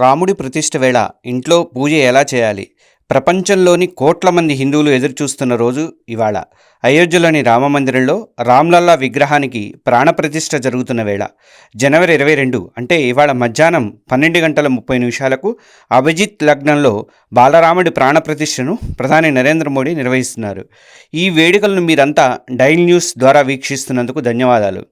రాముడి ప్రతిష్ఠ వేళ ఇంట్లో పూజ ఎలా చేయాలి? ప్రపంచంలోని కోట్ల మంది హిందువులు ఎదురుచూస్తున్న రోజు ఇవాళ. అయోధ్యలోని రామమందిరంలో రామ్లల్లా విగ్రహానికి ప్రాణప్రతిష్ఠ జరుగుతున్న వేళ. జనవరి ఇరవై రెండు అంటే ఇవాళ మధ్యాహ్నం పన్నెండు గంటల ముప్పై నిమిషాలకు అభిజిత్ లగ్నంలో బాలరాముడి ప్రాణప్రతిష్ఠను ప్రధాని నరేంద్ర మోడీ నిర్వహిస్తున్నారు. ఈ వేడుకలను మీరంతా డైల్ న్యూస్ ద్వారా వీక్షిస్తున్నందుకు ధన్యవాదాలు.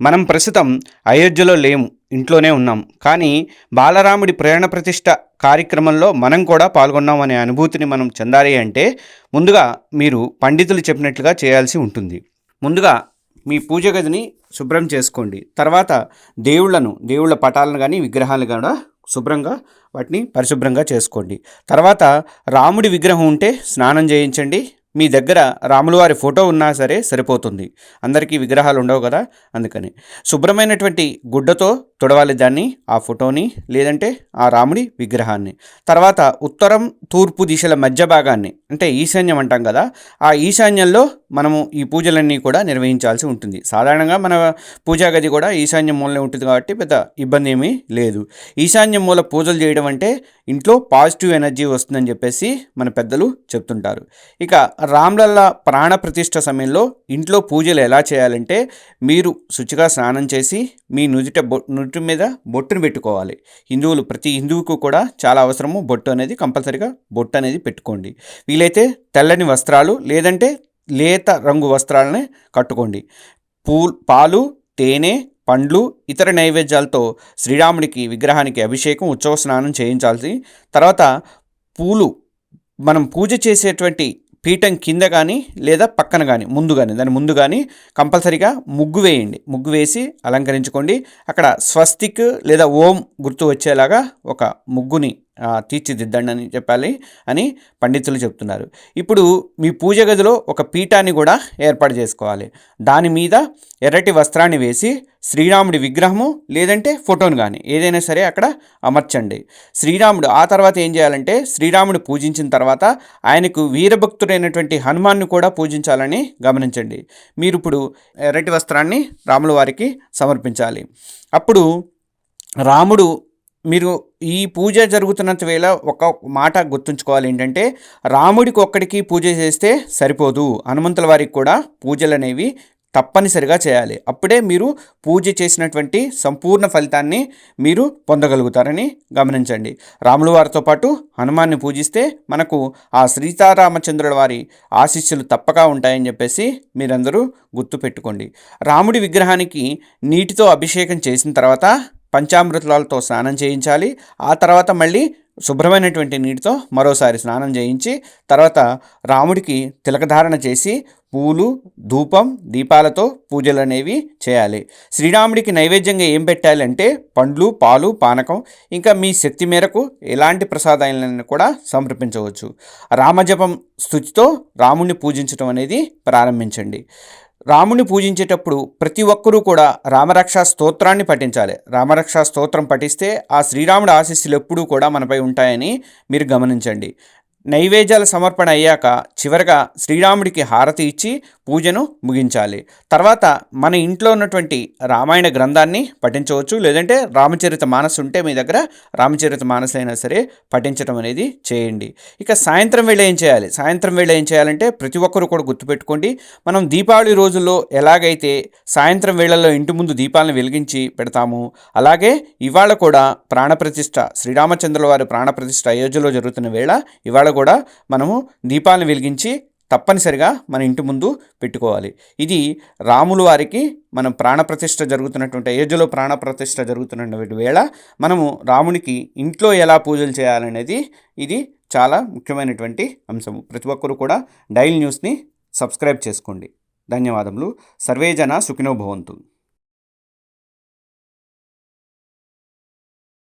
మనం ప్రస్తుతం అయోధ్యలో లేము. ఇంట్లోనే ఉన్నాం. కానీ బాలరాముడి ప్రేరణ ప్రతిష్ట కార్యక్రమంలో మనం కూడా పాల్గొన్నాం అనే అనుభూతిని మనం చెందాలి అంటే ముందుగా మీరు పండితులు చెప్పినట్లుగా చేయాల్సి ఉంటుంది. ముందుగా మీ పూజ గదిని శుభ్రం చేసుకోండి. తర్వాత దేవుళ్ళను దేవుళ్ళ పటాలను కానీ విగ్రహాలను కూడా శుభ్రంగా వాటిని పరిశుభ్రంగా చేసుకోండి. తర్వాత రాముడి విగ్రహం ఉంటే స్నానం చేయించండి. మీ దగ్గర రాముల వారి ఫోటో ఉన్నా సరే సరిపోతుంది. అందరికీ విగ్రహాలు ఉండవు కదా అందుకని. శుభ్రమైనటువంటి గుడ్డతో తుడవాలి దాన్ని ఆ ఫోటోని లేదంటే ఆ రాముడి విగ్రహాన్ని. తర్వాత ఉత్తరం తూర్పు దిశల మధ్య భాగాన్ని అంటే ఈశాన్యం అంటాం కదా ఆ ఈశాన్యంలో మనము ఈ పూజలన్నీ కూడా నిర్వహించాల్సి ఉంటుంది. సాధారణంగా మన పూజా గది కూడా ఈశాన్యం మూలనే ఉంటుంది కాబట్టి పెద్ద ఇబ్బంది ఏమీ లేదు. ఈశాన్యం మూల పూజలు చేయడం అంటే ఇంట్లో పాజిటివ్ ఎనర్జీ వస్తుందని చెప్పేసి మన పెద్దలు చెప్తుంటారు. ఇక రామ్లల్లా ప్రాణ ప్రతిష్ట సమయంలో ఇంట్లో పూజలు ఎలా చేయాలంటే మీరు శుచిగా స్నానం చేసి మీ నుదుట బొ నుదుటి మీద బొట్టును పెట్టుకోవాలి. హిందువులు ప్రతి హిందువుకు కూడా చాలా అవసరము బొట్టు అనేది కంపల్సరిగా బొట్టు అనేది పెట్టుకోండి. వీలైతే తెల్లని వస్త్రాలు లేదంటే లేత రంగు వస్త్రాలనే కట్టుకోండి. పూ పాలు తేనె పండ్లు ఇతర నైవేద్యాలతో శ్రీరాముడికి విగ్రహానికి అభిషేకం ఉత్సవ స్నానం చేయించాల్సి తర్వాత పూలు మనం పూజ చేసేటువంటి పీఠం కింద కానీ లేదా పక్కన కానీ ముందు కానీ దాని ముందు కానీ కంపల్సరీగా ముగ్గు వేయండి. ముగ్గు వేసి అలంకరించుకోండి. అక్కడ స్వస్తిక్ లేదా ఓం గుర్తు వచ్చేలాగా ఒక ముగ్గుని తీర్చిదిద్దండి అని చెప్పాలి అని పండితులు చెప్తున్నారు. ఇప్పుడు మీ పూజ గదిలో ఒక పీఠాన్ని కూడా ఏర్పాటు చేసుకోవాలి. దాని మీద ఎర్రటి వస్త్రాన్ని వేసి శ్రీరాముడి విగ్రహము లేదంటే ఫోటోను కానీ ఏదైనా సరే అక్కడ అమర్చండి. శ్రీరాముడు ఆ తర్వాత ఏం చేయాలంటే శ్రీరాముడు పూజించిన తర్వాత ఆయనకు వీరభక్తుడైనటువంటి హనుమాన్ను కూడా పూజించాలని గమనించండి. మీరు ఇప్పుడు ఎర్రటి వస్త్రాన్ని రాముల వారికి సమర్పించాలి. అప్పుడు రాముడు మీరు ఈ పూజ జరుగుతున్నంత వేళ ఒక మాట గుర్తుంచుకోవాలి ఏంటంటే రాముడికి ఒక్కడికి పూజ చేస్తే సరిపోదు. హనుమంతుల వారికి కూడా పూజలు అనేవి తప్పనిసరిగా చేయాలి. అప్పుడే మీరు పూజ చేసినటువంటి సంపూర్ణ ఫలితాన్ని మీరు పొందగలుగుతారని గమనించండి. రాముల వారితో పాటు హనుమాన్ని పూజిస్తే మనకు ఆ సీతారామచంద్రుల వారి ఆశీస్సులు తప్పక ఉంటాయని చెప్పేసి మీరందరూ గుర్తుపెట్టుకోండి. రాముడి విగ్రహానికి నీటితో అభిషేకం చేసిన తర్వాత పంచామృతాలతో స్నానం చేయించాలి. ఆ తర్వాత మళ్ళీ శుభ్రమైనటువంటి నీటితో మరోసారి స్నానం చేయించి తర్వాత రాముడికి తిలకధారణ చేసి పూలు ధూపం దీపాలతో పూజలు అనేవి చేయాలి. శ్రీరాముడికి నైవేద్యంగా ఏం పెట్టాలంటే పండ్లు పాలు పానకం ఇంకా మీ శక్తి మేరకు ఎలాంటి ప్రసాదాలను కూడా సమర్పించవచ్చు. రామజపం స్థుతితో రాముడిని పూజించడం అనేది ప్రారంభించండి. రాముని పూజించేటప్పుడు ప్రతి ఒక్కరూ కూడా రామరక్ష స్తోత్రాన్ని పఠించాలి. రామరక్ష స్తోత్రం పఠిస్తే ఆ శ్రీరాముడి ఆశీస్సులు ఎప్పుడూ కూడా మనపై ఉంటాయని మీరు గమనించండి. నైవేద్యాల సమర్పణ అయ్యాక చివరగా శ్రీరాముడికి హారతి ఇచ్చి పూజను ముగించాలి. తర్వాత మన ఇంట్లో ఉన్నటువంటి రామాయణ గ్రంథాన్ని పఠించవచ్చు. లేదంటే రామచరిత మానసు ఉంటే మీ దగ్గర రామచరిత మానసు అయినా సరే పఠించడం అనేది చేయండి. ఇక సాయంత్రం వేళ ఏం చేయాలి? సాయంత్రం వేళ ఏం చేయాలంటే ప్రతి ఒక్కరు కూడా గుర్తుపెట్టుకోండి. మనం దీపావళి రోజుల్లో ఎలాగైతే సాయంత్రం వేళల్లో ఇంటి ముందు దీపాలను వెలిగించి పెడతాము అలాగే ఇవాళ కూడా ప్రాణప్రతిష్ఠ శ్రీరామచంద్రుల వారి ప్రాణప్రతిష్ఠ అయోధ్యలో జరుగుతున్న వేళ ఇవాళ కూడా మనము దీపాలను వెలిగించి తప్పనిసరిగా మన ఇంటి ముందు పెట్టుకోవాలి. ఇది రాములు వారికి మనం ప్రాణప్రతిష్ఠ జరుగుతున్నటువంటి అయోధ్యలో ప్రాణప్రతిష్ఠ జరుగుతున్నటువంటి వేళ మనము రామునికి ఇంట్లో ఎలా పూజలు చేయాలనేది ఇది చాలా ముఖ్యమైనటువంటి అంశము. ప్రతి ఒక్కరు కూడా డైల్ న్యూస్ని సబ్స్క్రైబ్ చేసుకోండి. ధన్యవాదములు. సర్వేజన సుఖినో భవంతు.